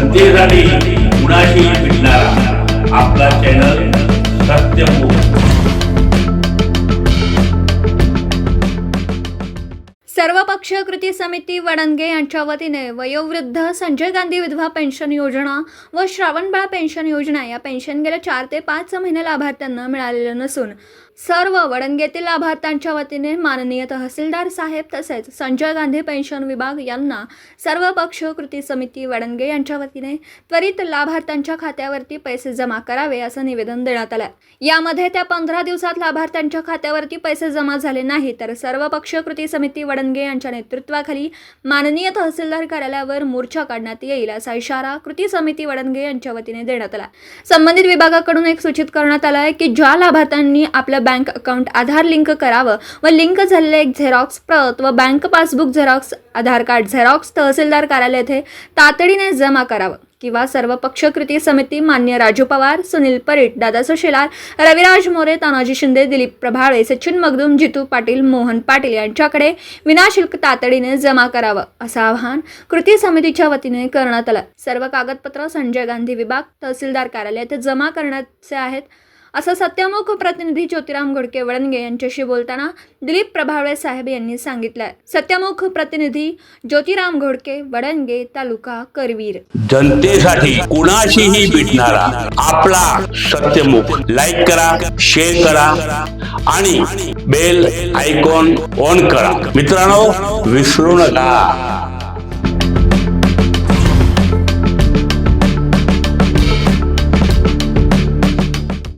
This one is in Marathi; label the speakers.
Speaker 1: जनतेसाठी कुणाशी भेटणारा
Speaker 2: सर्वपक्षीय कृती समिती वडणगे यांच्या वतीने वयोवृद्ध संजय गांधी विधवा पेन्शन योजना व श्रावणबाळ पेन्शन योजना या पेन्शन गेल्या चार ते पाच महिने लाभार्थ्यांना मिळालेलं नसून सर्व वडणगेतील लाभार्थ्यांच्या वतीने माननीय तहसीलदार साहेब तसेच संजय गांधी पेन्शन विभाग यांना सर्वपक्षीय कृती समिती वडणगे यांच्या वतीने त्वरित लाभार्थ्यांच्या खात्यावरती पैसे जमा करावे असं निवेदन देण्यात आलं. यामध्ये त्या पंधरा दिवसात लाभार्थ्यांच्या खात्यावरती पैसे जमा झाले नाही तर सर्वपक्षीय कृती समिती वडणगे यांच्या नेतृत्वाखाली माननीय तहसीलदार कार्यालयावर मोर्चा काढण्यात येईल असा इशारा कृती समिती वडणगे यांच्या वतीने देण्यात आला. संबंधित विभागाकडून एक सूचित करण्यात आलं आहे की ज्या लाभार्थ्यांनी आपलं बँक अकाउंट आधार लिंक करावं व लिंक झालेले एक झेरॉक्स प्रत व bank passbook xerox Aadhaar card xerox तहसीलदार कार्यालय येथे तातडीने जमा करावं. किंवा सर्व पक्ष कृती समिती मान्य राजू पवार सुनील परीट दादा सुशेलार रविराज मोरे तानाजी शिंदे दिलीप प्रभाळे सचिन मगदूम जितू पाटील मोहन पाटील यांच्याकडे विनाशुल्क तातडीने जमा करावं असं आवाहन कृती समितीच्या वतीने करण्यात आलं. सर्व कागदपत्र संजय गांधी विभाग तहसीलदार कार्यालय जमा करण्याचे आहेत. असं सत्यमुख प्रतिनिधी ज्योतिराम घोडके वडणगे यांच्याशी बोलताना दिलीप प्रभावळे साहेब यांनी सांगितलंय. सत्यमुख प्रतिनिधी ज्योतिराम घोडके वडणगे तालुका करवीर.
Speaker 1: जनतेसाठी कुणाशीही भेटणारा आपला सत्यमुख. लाईक करा शेअर करा आणि बेल आयकॉन ऑन करा. मित्रांनो विसरू नका.